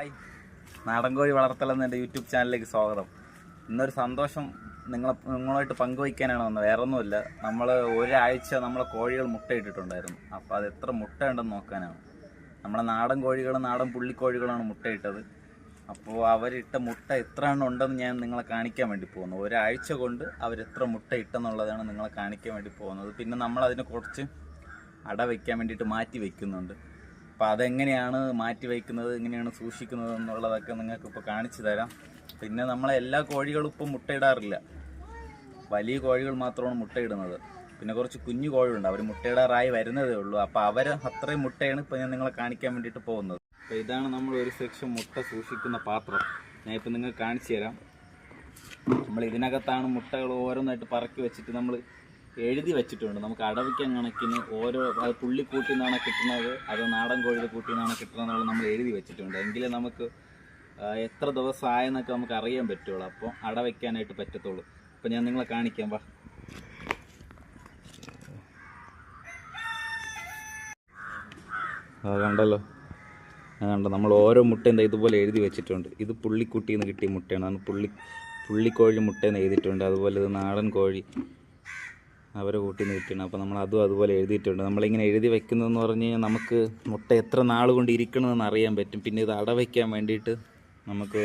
Hi നാടൻ കോഴി വളർത്തലെന്ന എന്റെ യൂട്യൂബ് ചാനലിലേക്ക് സ്വാഗതം. ഇന്നൊരു സന്തോഷം നിങ്ങളെ നിങ്ങളുമായിട്ട് പങ്കുവയ്ക്കാനാണ് വന്നത്. വേറെ ഒന്നുമില്ല നമ്മൾ ഒരാഴ്ച നമ്മളെ കോഴികൾ മുട്ടയിട്ടിട്ടുണ്ടായിരുന്നു. അപ്പോൾ അത് എത്ര മുട്ട ഉണ്ടെന്ന് നോക്കാനാണ്. നമ്മുടെ നാടൻ കോഴികൾ നാടൻ പുള്ളിക്കോഴികളാണ് മുട്ടയിട്ടത്. അപ്പോൾ അവരിട്ട മുട്ട എത്ര എണ്ണം ഉണ്ടെന്ന് ഞാൻ നിങ്ങളെ കാണിക്കാൻ വേണ്ടി പോകുന്നു. ഒരാഴ്ച കൊണ്ട് അവരെത്ര മുട്ട ഇട്ടെന്നുള്ളതാണ് നിങ്ങളെ കാണിക്കാൻ വേണ്ടി പോകുന്നത്. പിന്നെ നമ്മൾ അതിനെ കുറച്ച് അട വയ്ക്കാൻ വേണ്ടിയിട്ട് മാറ്റി വയ്ക്കുന്നുണ്ട് അപ്പോൾ അതെങ്ങനെയാണ് മാറ്റി വയ്ക്കുന്നത് എങ്ങനെയാണ് സൂക്ഷിക്കുന്നത് എന്നുള്ളതൊക്കെ നിങ്ങൾക്ക് ഇപ്പോൾ കാണിച്ചു തരാം. പിന്നെ നമ്മളെ എല്ലാ കോഴികളും ഇപ്പം മുട്ടയിടാറില്ല വലിയ കോഴികൾ മാത്രമാണ് മുട്ടയിടുന്നത് പിന്നെ കുറച്ച് കുഞ്ഞു കോഴികളുണ്ട്. അവർ മുട്ടയിടാറായി വരുന്നതേ ഉള്ളൂ. അപ്പോൾ അവർ അത്രയും മുട്ടയാണ് ഇപ്പോൾ ഞാൻ നിങ്ങളെ കാണിക്കാൻ വേണ്ടിയിട്ട് പോകുന്നത്. അപ്പോൾ ഇതാണ് നമ്മൾ ഒരു സെക്ഷൻ മുട്ട സൂക്ഷിക്കുന്ന പാത്രം. ഞാൻ ഇപ്പോൾ നിങ്ങൾക്ക് കാണിച്ചു തരാം. നമ്മൾ ഇതിനകത്താണ് മുട്ടകൾ ഓരോന്നായിട്ട് പറക്കി വെച്ചിട്ട് നമ്മൾ എഴുതി വെച്ചിട്ടുണ്ട്. നമുക്ക് അടവിക്കാൻ കണക്കിന് ഓരോ അത് പുള്ളിക്കൂട്ടിൽ നിന്നാണ് കിട്ടുന്നത് അത് നാടൻ കോഴിയുടെ കൂട്ടിൽ നിന്നാണ് കിട്ടുന്നത് നമ്മൾ എഴുതി വെച്ചിട്ടുണ്ട്. എങ്കിലേ നമുക്ക് എത്ര ദിവസമായെന്നൊക്കെ നമുക്ക് അറിയാൻ പറ്റുള്ളൂ. അപ്പോൾ അടവയ്ക്കാനായിട്ട് പറ്റത്തുള്ളൂ. അപ്പോൾ ഞാൻ നിങ്ങളെ കാണിക്കാം വാ. കണ്ടല്ലോ. കണ്ടോ? നമ്മൾ ഓരോ എന്താ ഇതുപോലെ എഴുതി വെച്ചിട്ടുണ്ട്. ഇത് പുള്ളിക്കുട്ടിയിൽ നിന്ന് കിട്ടിയ മുട്ടയാണ്. പുള്ളി പുള്ളിക്കോഴി മുട്ടയെന്ന് എഴുതിയിട്ടുണ്ട്. അതുപോലെ ഇത് നാടൻ കോഴി. അവരെ കൂട്ടിൽ നിന്ന് അപ്പോൾ നമ്മൾ അതും അതുപോലെ എഴുതിയിട്ടുണ്ട്. നമ്മളിങ്ങനെ എഴുതി വെക്കുന്നതെന്ന് പറഞ്ഞു കഴിഞ്ഞാൽ നമുക്ക് മുട്ട എത്ര നാൾ കൊണ്ട് ഇരിക്കണമെന്ന് അറിയാൻ പറ്റും. പിന്നെ ഇത് അട വയ്ക്കാൻ വേണ്ടിയിട്ട് നമുക്ക്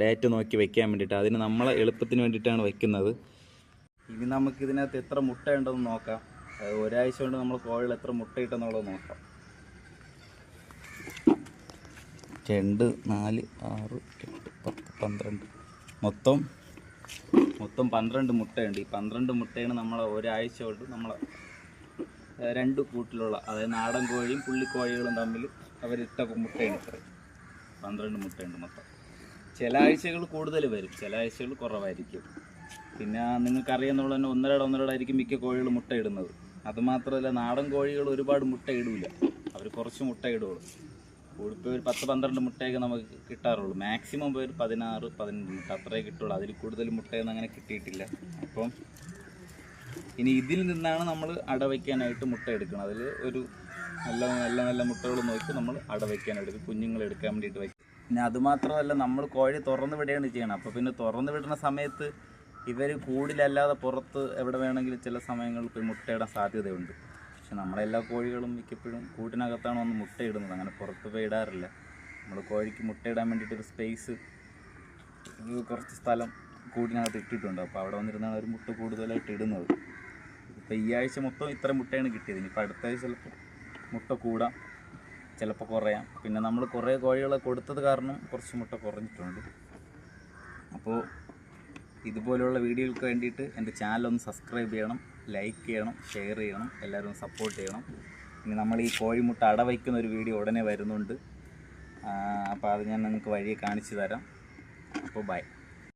ഡേറ്റ് നോക്കി വെക്കാൻ വേണ്ടിയിട്ട്. അതിന് നമ്മളെ എളുപ്പത്തിന് വേണ്ടിയിട്ടാണ് വെക്കുന്നത്. ഇനി നമുക്ക് ഇതിനകത്ത് എത്ര മുട്ട ഉണ്ടെന്ന് നോക്കാം. ഒരാഴ്ച കൊണ്ട് നമ്മൾ കോഴിൽ എത്ര മുട്ട ഇട്ടെന്നുള്ളത് നോക്കാം. രണ്ട് നാല് ആറ് എട്ട് പത്ത് പന്ത്രണ്ട്. മൊത്തം മൊത്തം പന്ത്രണ്ട് മുട്ടയുണ്ട്. ഈ പന്ത്രണ്ട് മുട്ടയാണ് നമ്മൾ ഒരാഴ്ച കൊണ്ട് നമ്മൾ രണ്ട് കൂട്ടിലുള്ള അതായത് നാടൻ കോഴിയും പുള്ളിക്കോഴികളും തമ്മിൽ അവരിട്ട മുട്ടയാണ് ഇത്രയും പന്ത്രണ്ട് മുട്ടയുണ്ട് മൊത്തം. ചില ആഴ്ചകൾ കൂടുതൽ വരും. ചില ആഴ്ചകൾ കുറവായിരിക്കും. പിന്നെ നിങ്ങൾക്കറിയാന്നുള്ള തന്നെ ഒന്നരട ഒന്നരടായിരിക്കും മിക്ക കോഴികൾ മുട്ടയിടുന്നത്. അതുമാത്രമല്ല നാടൻ കോഴികൾ ഒരുപാട് മുട്ട ഇടൂല അവർ കുറച്ച് മുട്ട ഇടുള്ളൂ കൂടിപ്പോയി ഒരു പത്ത് പന്ത്രണ്ട് മുട്ടയൊക്കെ നമുക്ക് കിട്ടാറുള്ളൂ. മാക്സിമം ഒരു പതിനാറ് പതിനഞ്ച് മുട്ട അത്രേ കിട്ടുള്ളൂ. അതിൽ കൂടുതൽ മുട്ടയൊന്നും അങ്ങനെ കിട്ടിയിട്ടില്ല. അപ്പം ഇനി ഇതിൽ നിന്നാണ് നമ്മൾ അടവയ്ക്കാനായിട്ട് മുട്ട എടുക്കുന്നത്. അതിൽ ഒരു നല്ല നല്ല നല്ല മുട്ടകൾ നോക്കി നമ്മൾ അട വയ്ക്കാൻ എടുക്കും. കുഞ്ഞുങ്ങൾ എടുക്കാൻ വേണ്ടിയിട്ട് വയ്ക്കും. പിന്നെ അതുമാത്രമല്ല നമ്മൾ കോഴി തുറന്ന് വിടുകയാണ് ചെയ്യണം അപ്പോൾ പിന്നെ തുറന്ന് വിടുന്ന സമയത്ത് ഇവർ കൂടിലല്ലാതെ പുറത്ത് എവിടെ വേണമെങ്കിലും ചില സമയങ്ങളിൽ പോയി മുട്ടയിടാൻ സാധ്യതയുണ്ട്. പക്ഷെ നമ്മളെല്ലാ കോഴികളും മിക്കപ്പോഴും കൂട്ടിനകത്താണ് വന്ന് മുട്ടയിടുന്നത്. അങ്ങനെ പുറത്ത് പോയി ഇടാറില്ല. നമ്മൾ കോഴിക്ക് മുട്ടയിടാൻ വേണ്ടിയിട്ടൊരു സ്പേസ് കുറച്ച് സ്ഥലം കൂടിനകത്ത് ഇട്ടിട്ടുണ്ട്. അപ്പോൾ അവിടെ വന്നിരുന്നാണ് ഒരു മുട്ട കൂടുതലായിട്ട് ഇടുന്നത്. ഇപ്പോൾ ഈ ആഴ്ച മൊത്തം ഇത്ര മുട്ടയാണ് കിട്ടിയത്. ഇനിയിപ്പോൾ അടുത്ത ആഴ്ച ചിലപ്പോൾ മുട്ട കൂടാം ചിലപ്പോൾ കുറയാം. പിന്നെ നമ്മൾ കുറേ കോഴികളെ കൊടുത്തത് കാരണം കുറച്ച് മുട്ട കുറഞ്ഞിട്ടുണ്ട്. അപ്പോൾ ഇതുപോലെയുള്ള വീഡിയോകൾക്ക് വേണ്ടിയിട്ട് എന്റെ ചാനൽ ഒന്ന് സബ്സ്ക്രൈബ് ചെയ്യണം ലൈക്ക് ചെയ്യണം ഷെയർ ചെയ്യണം എല്ലാവരും സപ്പോർട്ട് ചെയ്യണം. ഇനി നമ്മൾ ഈ കോഴിമുട്ട അടവയ്ക്കുന്ന ഒരു വീഡിയോ ഉടനെ വരുന്നുണ്ട്. അപ്പോൾ അത് ഞാൻ നിങ്ങൾക്ക് വഴിയെ കാണിച്ചു തരാം. അപ്പോൾ ബൈ